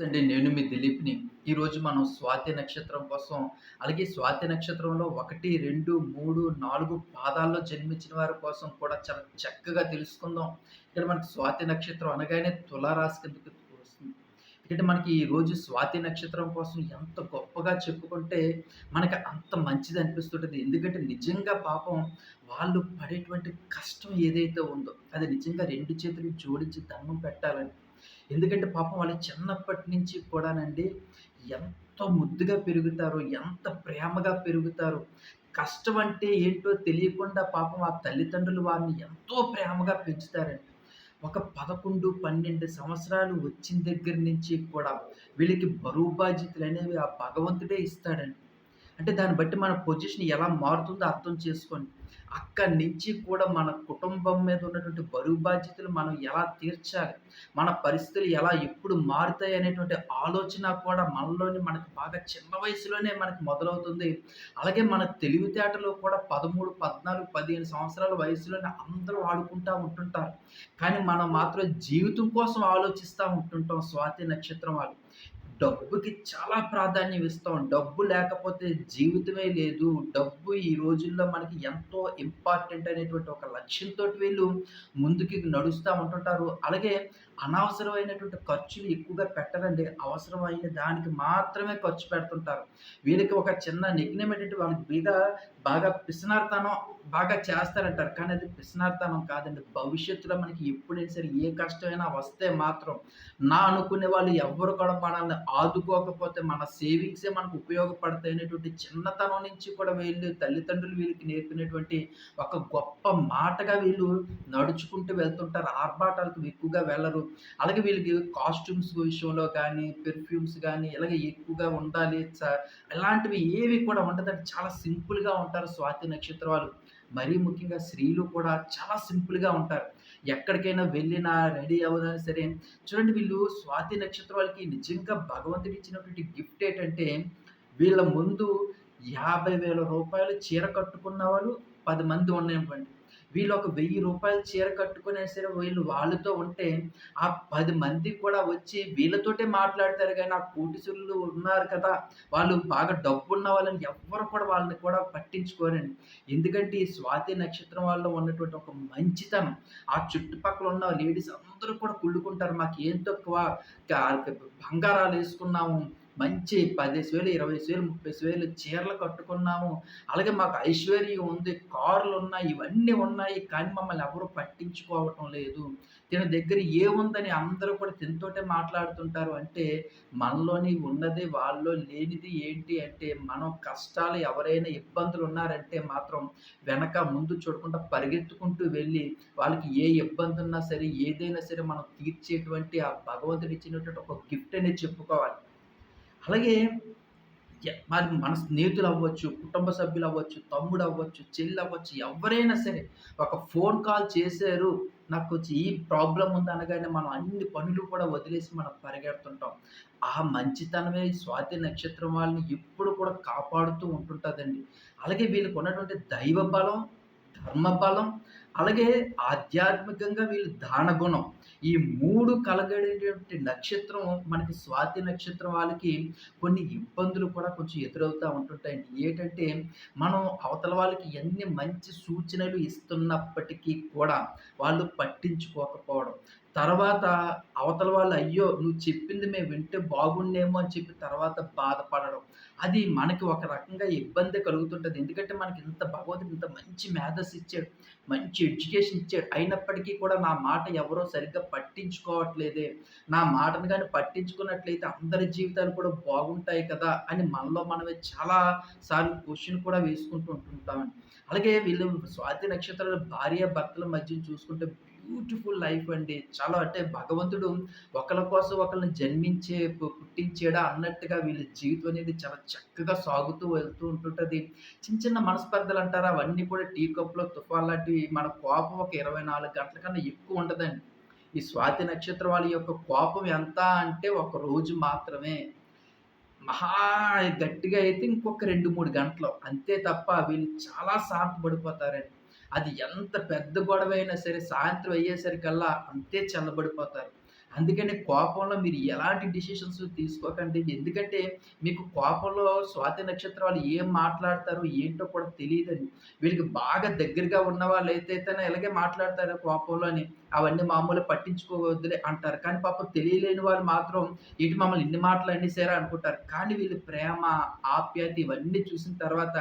నమస్తే నేను మీ దిలీప్ని. ఈరోజు మనం స్వాతి నక్షత్రం కోసం అలాగే స్వాతి నక్షత్రంలో ఒకటి రెండు మూడు నాలుగు పాదాల్లో జన్మించిన వారి కోసం కూడా చాలా చక్కగా తెలుసుకుందాం. ఇక్కడ మనకి స్వాతి నక్షత్రం అనగానే తులారాశి కిందకి వస్తుంది. ఇక్కడ మనకి ఈరోజు స్వాతి నక్షత్రం కోసం ఎంత గొప్పగా చెప్పుకుంటే మనకి అంత మంచిది అనిపిస్తుంటుంది. ఎందుకంటే నిజంగా పాపం వాళ్ళు పడేటువంటి కష్టం ఏదైతే ఉందో అది నిజంగా రెండు చేతులు జోడించి దండం పెట్టాలని ఎందుకంటే పాపం వాళ్ళు చిన్నప్పటి నుంచి కూడానండి ఎంతో ముద్దుగా పెరుగుతారు ఎంత ప్రేమగా పెరుగుతారు కష్టం అంటే ఏంటో తెలియకుండా పాపం ఆ తల్లిదండ్రులు వారిని ఎంతో ప్రేమగా పెంచుతారండి. ఒక పదకొండు పన్నెండు సంవత్సరాలు వచ్చిన దగ్గర నుంచి కూడా వీళ్ళకి బరువు బాధ్యతలు అనేవి ఆ భగవంతుడే ఇస్తాడండి. అంటే దాన్ని బట్టి మన పొజిషన్ ఎలా మారుతుందో అర్థం చేసుకోండి. అక్కడి నుంచి కూడా మన కుటుంబం మీద ఉన్నటువంటి బరువు బాధ్యతలు మనం ఎలా తీర్చాలి? మన పరిస్థితులు ఎలా ఎప్పుడు మారుతాయి అనేటువంటి ఆలోచన కూడా మనలోని మనకి బాగా చిన్న వయసులోనే మనకి మొదలవుతుంది. అలాగే మన తెలివితేటలు కూడా పదమూడు పద్నాలుగు పదిహేను సంవత్సరాల వయసులోనే అందరూ ఆడుకుంటూ ఉంటుంటారు. కానీ మనం మాత్రం జీవితం కోసం ఆలోచిస్తూ ఉంటుంటాం స్వాతి నక్షత్రం వాళ్ళు. డబ్బుకి చాలా ప్రాధాన్యం ఇస్తాం డబ్బు లేకపోతే జీవితమే లేదు. డబ్బు ఈ రోజుల్లో మనకి ఎంతో ఇంపార్టెంట్ అనేటువంటి ఒక లక్ష్యంతో వీళ్ళు. ముందుకి నడుస్తూ ఉంటుంటారు. అలాగే అనవసరమైనటువంటి ఖర్చులు ఎక్కువగా పెట్టరండి. అవసరమైన దానికి మాత్రమే ఖర్చు పెడుతుంటారు. వీళ్ళకి ఒక చిన్న నిగ్నం ఏంటంటే వాళ్ళకి బాగా బాగా పిసినార్తనం బాగా చేస్తారంటారు. కానీ అది ప్రశ్నార్థనం కాదండి. భవిష్యత్తులో మనకి ఎప్పుడైనా సరే ఏ కష్టమైనా వస్తే మాత్రం నా అనుకునే వాళ్ళు ఎవరు కూడా మనల్ని ఆదుకోకపోతే మన సేవింగ్సే మనకు ఉపయోగపడతాయి అనేటువంటి చిన్నతనం నుంచి కూడా వీళ్ళు తల్లిదండ్రులు వీళ్ళకి నేర్పినటువంటి ఒక గొప్ప మాటగా వీళ్ళు నడుచుకుంటూ వెళ్తుంటారు. ఆర్భాటాలకు ఎక్కువగా వెళ్ళరు. అలాగే వీళ్ళకి కాస్ట్యూమ్స్ విషయంలో కానీ పెర్ఫ్యూమ్స్ కానీ ఇలాగే ఎక్కువగా ఉండాలి. ఇలాంటివి ఏవి కూడా ఉండదంటే చాలా సింపుల్గా ఉంటారు స్వాతి నక్షత్రం వాళ్ళు మరీ ముఖ్యంగా స్త్రీలు కూడా చాలా సింపుల్గా ఉంటారు. ఎక్కడికైనా వెళ్ళినా రెడీ అవ్వదా సరే చూడండి వీళ్ళు స్వాతి నక్షత్రం వాళ్ళకి నిజంగా భగవంతుడు ఇచ్చినటువంటి గిఫ్ట్ ఏంటంటే వీళ్ళ ముందు యాభై వేల రూపాయలు చీర కట్టుకున్న వాళ్ళు పది మంది ఉన్నాయండి వీళ్ళు ఒక వెయ్యి రూపాయలు చీర కట్టుకునే సరే వీళ్ళు వాళ్ళతో ఉంటే ఆ పది మంది కూడా వచ్చి వీళ్ళతోటే మాట్లాడతారు కానీ ఆ కోటిసులు ఉన్నారు కదా. వాళ్ళు బాగా డబ్బు ఉన్న వాళ్ళని ఎవ్వరు కూడా వాళ్ళని కూడా పట్టించుకోరండి. ఎందుకంటే ఈ స్వాతి నక్షత్రం వాళ్ళలో ఉన్నటువంటి ఒక మంచితనం. ఆ చుట్టుపక్కల ఉన్న లేడీస్ అందరూ కూడా కుళ్ళుకుంటారు. మాకు ఏం తక్కువ బంగారాలు వేసుకున్నాము. మంచి పదిహేను వేలు ఇరవై వేలు ముప్పై వేలు చీరలు కట్టుకున్నాము. అలాగే మాకు ఐశ్వర్యం ఉంది కార్లు ఉన్నాయి ఇవన్నీ ఉన్నాయి. కానీ మమ్మల్ని ఎవరు పట్టించుకోవటం లేదు. దీని దగ్గర ఏముందని అందరూ కూడా తినతోటే మాట్లాడుతుంటారు. అంటే మనలోని ఉన్నది వాళ్ళలో లేనిది ఏంటి అంటే మనం కష్టాలు ఎవరైనా ఇబ్బందులు ఉన్నారంటే మాత్రం వెనక ముందు చూడకుండా పరిగెత్తుకుంటూ వెళ్ళి వాళ్ళకి ఏ ఇబ్బంది ఉన్నా సరే ఏదైనా సరే మనం తీర్చేటువంటి ఆ భగవంతుడు ఇచ్చినటువంటి ఒక గిఫ్ట్ అనేది చెప్పుకోవాలి. అలాగే మరి మన స్నేహితులు అవ్వచ్చు కుటుంబ సభ్యులు అవ్వచ్చు తమ్ముడు అవ్వచ్చు చెల్లి అవ్వచ్చు ఎవరైనా సరే ఒక ఫోన్ కాల్ చేశారు నాకు వచ్చి ఈ ప్రాబ్లం ఉంది అనగానే మనం అన్ని పనులు కూడా వదిలేసి మనం పరిగెడుతుంటాం. ఆ మంచితనమే స్వాతి నక్షత్రం వాళ్ళని ఎప్పుడు కూడా కాపాడుతూ ఉంటుంటుందండి. అలాగే వీళ్ళకు ఉన్నటువంటి దైవ బలం ధర్మ బలం అలాగే ఆధ్యాత్మికంగా వీళ్ళు దాన గుణం. ఈ మూడు కలగడేటువంటి నక్షత్రం మనకి స్వాతి నక్షత్రం వాళ్ళకి కొన్ని ఇబ్బందులు కూడా కొంచెం ఎదురవుతూ ఉంటుంటాయండి ఏంటంటే మనం అవతల వాళ్ళకి ఎన్ని మంచి సూచనలు ఇస్తున్నప్పటికీ కూడా వాళ్ళు పట్టించుకోకపోవడం. తర్వాత అవతల వాళ్ళు అయ్యో నువ్వు చెప్పింది మేము వింటే బాగుండేమో అని చెప్పి తర్వాత బాధపడడం. అది మనకి ఒక రకంగా ఇబ్బంది కలుగుతుంటుంది. ఎందుకంటే మనకి ఇంత భగవంతుడు ఇంత మంచి మేధస్ ఇచ్చాడు మంచి ఎడ్యుకేషన్ ఇచ్చాడు. అయినప్పటికీ కూడా నా మాట ఎవరో సరిగ్గా పట్టించుకోవట్లేదే. నా మాటను కానీ పట్టించుకున్నట్లయితే అందరి జీవితాలు కూడా బాగుంటాయి కదా అని మనలో మనమే చాలా సార్లు క్వశ్చన్ కూడా వేసుకుంటూ ఉంటుంటామండి. అలాగే వీళ్ళు స్వాతి నక్షత్రాలు భార్య భర్తల మధ్య చూసుకుంటే బ్యూటిఫుల్ లైఫ్ అండి. చాలా అంటే భగవంతుడు ఒకళ్ళ కోసం ఒకళ్ళని జన్మించే పుట్టించేడా అన్నట్టుగా వీళ్ళ జీవితం అనేది చాలా చక్కగా సాగుతూ వెళ్తూ ఉంటుంటుంది. చిన్న చిన్న మనస్పర్ధలు అంటారు? అవన్నీ కూడా టీ కప్లో తుఫాన్ లాంటివి మన కోపం ఒక ఇరవై నాలుగు గంటల కన్నా ఎక్కువ ఉండదండి. ఈ స్వాతి నక్షత్రం వాళ్ళ యొక్క కోపం ఎంత అంటే ఒక రోజు మాత్రమే. మహా గట్టిగా అయితే ఇంకొక రెండు మూడు గంటలు. అంతే తప్ప వీళ్ళు చాలా శాంతపడిపోతారండి. అది ఎంత పెద్ద గొడవ అయినా సరే సాయంత్రం అయ్యేసరికల్లా అంతే చల్లబడిపోతారు అందుకని కోపంలో మీరు ఎలాంటి డిసిషన్స్ తీసుకోకండి. ఎందుకంటే మీకు కోపంలో స్వాతి నక్షత్రం వాళ్ళు ఏం మాట్లాడతారో ఏంటో కూడా తెలియదండి వీళ్ళకి బాగా దగ్గరగా ఉన్న వాళ్ళు అయితే ఇలాగే మాట్లాడతారు కోపంలోని. అవన్నీ మామూలుగా పట్టించుకోవద్దులే అంటారు. కానీ పాపం తెలియలేని వాళ్ళు మాత్రం ఇటు మమ్మల్ని ఇన్ని మాటలు అనేసారా అనుకుంటారు. కానీ వీళ్ళు ప్రేమ, ఆప్యాయత ఇవన్నీ చూసిన తర్వాత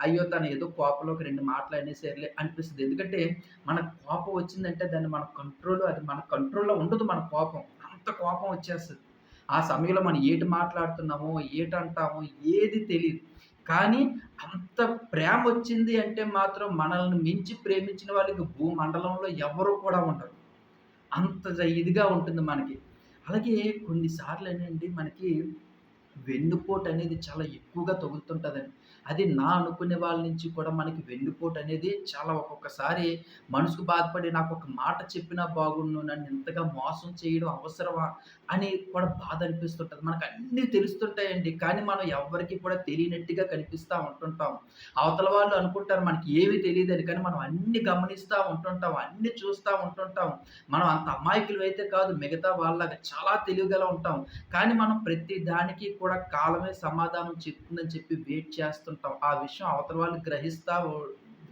అయ్యో! తను ఏదో కోపంలోకి రెండు మాటలు అనేసారులే అనిపిస్తుంది ఎందుకంటే మన కోపం వచ్చిందంటే దాన్ని మన కంట్రోల్ అది మన కంట్రోల్‌లో ఉండదు మన కోపం. అంత కోపం వచ్చేస్తుంది ఆ సమయంలో మనం ఏటి మాట్లాడుతున్నామో, ఏటంటామో ఏది తెలియదు కానీ అంత ప్రేమ వచ్చింది అంటే మాత్రం మనల్ని మించి ప్రేమించిన వాళ్ళకి భూమండలంలో ఎవరు కూడా ఉండరు. అంత ఇదిగా ఉంటుంది మనకి. అలాగే కొన్నిసార్లు ఏంటంటే మనకి వెన్నుపోటనేది చాలా ఎక్కువగా తగులుతుంటుందని అది నా అనుకునే వాళ్ళ నుంచి కూడా మనకి వెన్నుపోటనేది చాలా ఒక్కొక్కసారి మనసుకు బాధపడి నాకొక మాట చెప్పినా బాగుండు నన్ను ఇంతగా మోసం చేయడం అవసరమా? అని కూడా బాధ అనిపిస్తుంటది. మనకన్నీ తెలుస్తుంటాయండి. కానీ మనం ఎవరికి కూడా తెలియనట్టుగా కనిపిస్తూ ఉంటుంటాం. అవతల వాళ్ళు అనుకుంటారు మనకి ఏమీ తెలియదని కానీ మనం అన్ని గమనిస్తూ ఉంటుంటాం. అన్ని చూస్తూ ఉంటుంటాం. మనం అంత అమాయకులు అయితే కాదు. మిగతా వాళ్ళగా చాలా తెలివిగల ఉంటాం. కానీ మనం ప్రతి దానికి కూడా కూడా కాలమే సమాధానం చెప్తుందని చెప్పి వెయిట్ చేస్తుంటాం. ఆ విషయం అవతల వాళ్ళు గ్రహిస్తా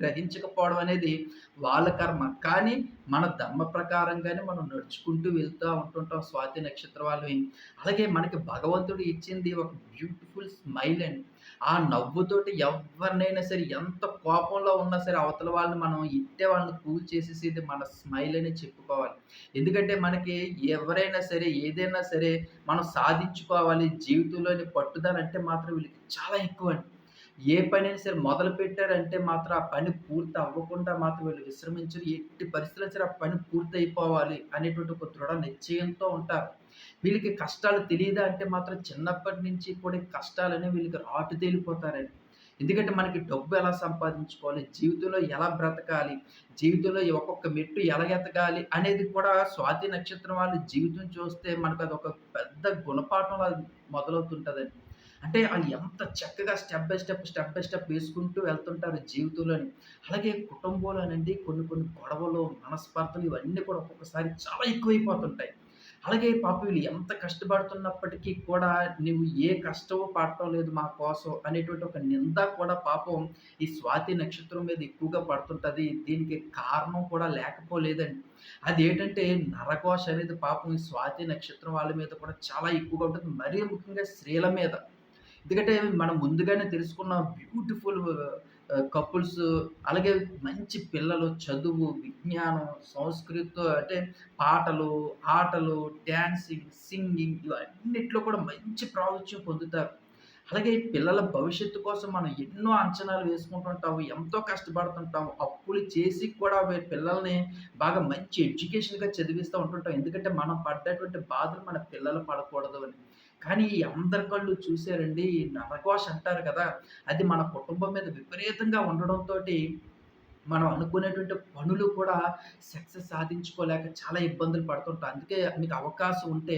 గ్రహించకపోవడం అనేది వాళ్ళ కర్మ. కానీ మన ధర్మ ప్రకారంగానే మనం నడుచుకుంటూ వెళ్తూ ఉంటుంటాం స్వాతి నక్షత్ర వాళ్ళని అలాగే మనకి భగవంతుడు ఇచ్చింది ఒక బ్యూటిఫుల్ స్మైల్ అండ్ ఆ నవ్వుతోటి ఎవ్వరినైనా సరే ఎంత కోపంలో ఉన్నా సరే అవతల వాళ్ళని మనం ఇట్టే వాళ్ళని కూల్ చేసేసేది మన స్మైల్ అనే చెప్పుకోవాలి. ఎందుకంటే మనకి ఎవరైనా సరే ఏదైనా సరే మనం సాధించుకోవాలి జీవితంలోని పట్టుదల అంటే మాత్రం వీళ్ళకి చాలా ఎక్కువండి. ఏ పనైనా సరే మొదలు పెట్టారంటే మాత్రం ఆ పని పూర్తి అవ్వకుండా మాత్రం వీళ్ళు విశ్రమించరు. ఎట్టి పరిస్థితుల్లో సరే ఆ పని పూర్తయిపోవాలి అనేటువంటి ఒక దృఢ నిశ్చయంతో ఉంటారు. వీళ్ళకి కష్టాలు తెలియదా అంటే మాత్రం చిన్నప్పటి నుంచి కూడా కష్టాలనే వీళ్ళకి రాటు తేలిపోతారండి. ఎందుకంటే మనకి డబ్బు ఎలా సంపాదించుకోవాలి, జీవితంలో ఎలా బ్రతకాలి, జీవితంలో ఒక్కొక్క మెట్టు ఎలా ఎతకాలి అనేది కూడా స్వాతి నక్షత్రం వాళ్ళ జీవితం చూస్తే మనకు అది ఒక పెద్ద గుణపాఠం మొదలవుతుంటుందండి. అంటే వాళ్ళు ఎంత చక్కగా step by step, step by step వేసుకుంటూ వెళ్తుంటారు జీవితంలోని. అలాగే కుటుంబంలోనండి కొన్ని కొన్ని గొడవలు, మనస్పర్ధలు ఇవన్నీ కూడా ఒక్కొక్కసారి చాలా ఎక్కువైపోతుంటాయి. అలాగే పాపం వీళ్ళు ఎంత కష్టపడుతున్నప్పటికీ కూడా నువ్వు ఏ కష్టమో పడటం లేదు మా కోసం అనేటువంటి ఒక నింద కూడా పాపం ఈ స్వాతి నక్షత్రం మీద ఎక్కువగా పడుతుంటుంది దీనికి కారణం కూడా లేకపోలేదండి. అదేంటంటే నరకోశ అనేది పాపం ఈ స్వాతి నక్షత్రం వాళ్ళ మీద కూడా చాలా ఎక్కువగా ఉంటుంది. మరీ ముఖ్యంగా స్త్రీల మీద. ఎందుకంటే మనం ముందుగానే తెలుసుకున్న బ్యూటిఫుల్ కపుల్స్ uh, అలాగే మంచి పిల్లలు, చదువు, విజ్ఞానం, సంస్కృతి అంటే పాటలు, ఆటలు, డ్యాన్సింగ్ సింగింగ్ ఇవన్నిట్లో కూడా మంచి ప్రాముఖ్యం పొందుతారు. అలాగే పిల్లల భవిష్యత్తు కోసం మనం ఎన్నో అంచనాలు వేసుకుంటుంటాము. ఎంతో కష్టపడుతుంటాము. అప్పులు చేసి కూడా పిల్లల్ని బాగా మంచి ఎడ్యుకేషన్‌గా చదివిస్తూ ఉంటుంటాం. ఎందుకంటే మనం పడ్డటువంటి బాధలు మన పిల్లలు పడకూడదు అని. కానీ ఈ అందరి కళ్ళు చూశారండి ఈ నరఘోష అంటారు కదా! అది మన కుటుంబం మీద విపరీతంగా ఉండడంతో మనం అనుకునేటువంటి పనులు కూడా సక్సెస్ సాధించుకోలేక చాలా ఇబ్బందులు పడుతుంటాం. అందుకే మీకు అవకాశం ఉంటే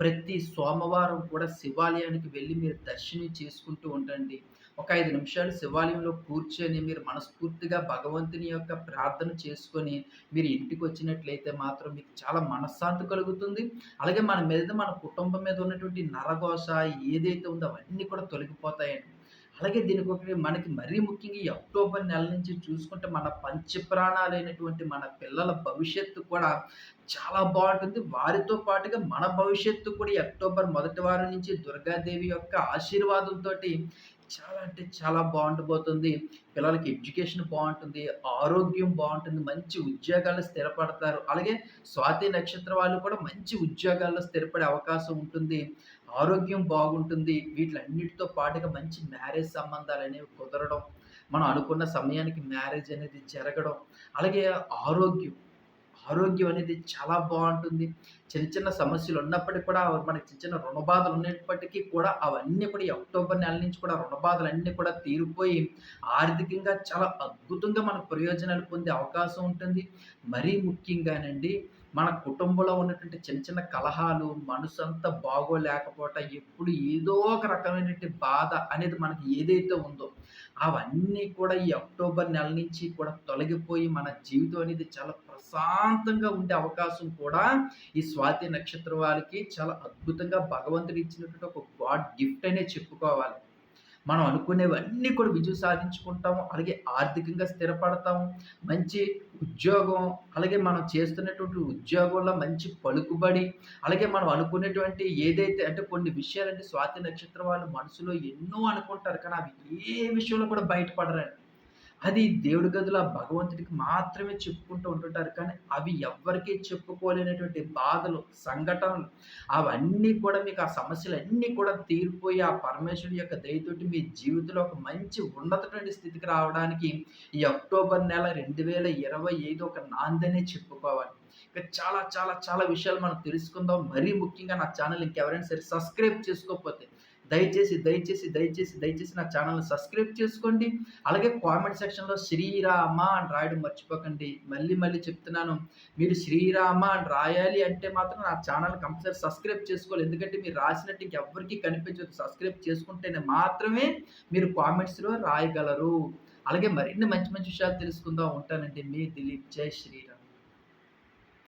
ప్రతి సోమవారం కూడా శివాలయానికి వెళ్ళి మీరు దర్శనం చేసుకుంటూ ఉండండి. ఒక ఐదు నిమిషాలు శివాలయంలో కూర్చొని మీరు మనస్ఫూర్తిగా భగవంతుని యొక్క ప్రార్థన చేసుకొని మీరు ఇంటికి వచ్చినట్లయితే మాత్రం మీకు చాలా మనశ్శాంతి కలుగుతుంది. అలాగే మన మీద మన కుటుంబం మీద ఉన్నటువంటి నరఘోష ఏదైతే ఉందో అవన్నీ కూడా తొలగిపోతాయండి. అలాగే దీనికి ఒకటి మనకి మరీ ముఖ్యంగా ఈ అక్టోబర్ నెల నుంచి చూసుకుంటే మన పంచప్రాణాలైనటువంటి మన పిల్లల భవిష్యత్తు కూడా చాలా బాగుంటుంది వారితో పాటుగా మన భవిష్యత్తు కూడా ఈ అక్టోబర్ మొదటి వారం నుంచి దుర్గాదేవి యొక్క ఆశీర్వాదంతో చాలా అంటే చాలా బాగుండిపోతుంది పిల్లలకి ఎడ్యుకేషన్ బాగుంటుంది ఆరోగ్యం బాగుంటుంది మంచి ఉద్యోగాలు స్థిరపడతారు. అలాగే స్వాతి నక్షత్ర వాళ్ళు కూడా మంచి ఉద్యోగాల్లో స్థిరపడే అవకాశం ఉంటుంది. ఆరోగ్యం బాగుంటుంది. వీటిలన్నిటితో పాటుగా మంచి మ్యారేజ్ సంబంధాలు అనేవి కుదరడం. మనం అనుకున్న సమయానికి మ్యారేజ్ అనేది జరగడం. అలాగే ఆరోగ్యం. ఆరోగ్యం అనేది చాలా బాగుంటుంది చిన్న చిన్న సమస్యలు ఉన్నప్పటికీ కూడా మనకి చిన్న చిన్న రుణ బాధలు ఉన్నప్పటికీ కూడా అవన్నీ కూడా ఈ అక్టోబర్ నెల నుంచి కూడా రుణ బాధలన్నీ కూడా తీరిపోయి ఆర్థికంగా చాలా అద్భుతంగా మనకు ప్రయోజనాలు పొందే అవకాశం ఉంటుంది. మరీ ముఖ్యంగానండి మన కుటుంబంలో ఉన్నటువంటి చిన్న చిన్న కలహాలు, మనసంతా బాగోలేకపోవటం, ఎప్పుడు ఏదో ఒక రకమైనటువంటి బాధ అనేది మనకి ఏదైతే ఉందో, అవన్నీ కూడా ఈ అక్టోబర్ నెల నుంచి కూడా తొలగిపోయి మన జీవితం అనేది చాలా ప్రశాంతంగా ఉండే అవకాశం కూడా ఈ స్వాతి నక్షత్రం వారికి చాలా అద్భుతంగా భగవంతుడు ఇచ్చినటువంటి ఒక గాడ్ గిఫ్ట్ అనే చెప్పుకోవాలి. మనం అనుకునేవన్నీ కూడా విజయం సాధించుకుంటాము. అలాగే ఆర్థికంగా స్థిరపడతాము. మంచి ఉద్యోగం, అలాగే మనం చేస్తున్నటువంటి ఉద్యోగంలో మంచి పలుకుబడి, అలాగే మనం అనుకునేటువంటి ఏదైతే అంటే కొన్ని విషయాలంటే స్వాతి నక్షత్రం వాళ్ళు మనసులో ఎన్నో అనుకుంటారు. కానీ అవి ఏ విషయంలో కూడా బయటపడరండి. అది దేవుడి గదిలో భగవంతుడికి మాత్రమే చెప్పుకుంటూ ఉంటుంటారు. కానీ అవి ఎవ్వరికీ చెప్పుకోలేనటువంటి బాధలు, సంఘటనలు అవన్నీ కూడా మీకు ఆ సమస్యలన్నీ కూడా తీరిపోయి ఆ పరమేశ్వరుడి యొక్క దయతోటి మీ జీవితంలో ఒక మంచి ఉన్నతమైన స్థితికి రావడానికి ఈ అక్టోబర్ నెల 2025 ఒక నాందనే చెప్పుకోవాలి. ఇంకా చాలా చాలా చాలా విషయాలు మనం తెలుసుకుందాం. మరీ ముఖ్యంగా నా ఛానల్ ఇంకెవరైనా సరే సబ్స్క్రైబ్ చేసుకోకపోతే దయచేసి, దయచేసి, దయచేసి, దయచేసి నా ఛానల్‌ని సబ్స్క్రైబ్ చేసుకోండి. అలాగే కామెంట్ సెక్షన్‌లో శ్రీరామ అని రాయడం మర్చిపోకండి. మళ్ళీ మళ్ళీ చెప్తున్నాను. మీరు శ్రీరామ అని రాయాలి అంటే మాత్రం నా ఛానల్ కంపల్సరీ సబ్స్క్రైబ్ చేసుకోవాలి. ఎందుకంటే మీరు రాసినట్టు ఇంకెవ్వరికీ కనిపించదు. సబ్స్క్రైబ్ చేసుకుంటేనే మాత్రమే మీరు కామెంట్స్‌లో రాయగలరు. అలాగే మరిన్ని మంచి మంచి విషయాలు తెలుసుకుందాం. ఉంటానండి. మీ దిలీప్. జై శ్రీరామ్.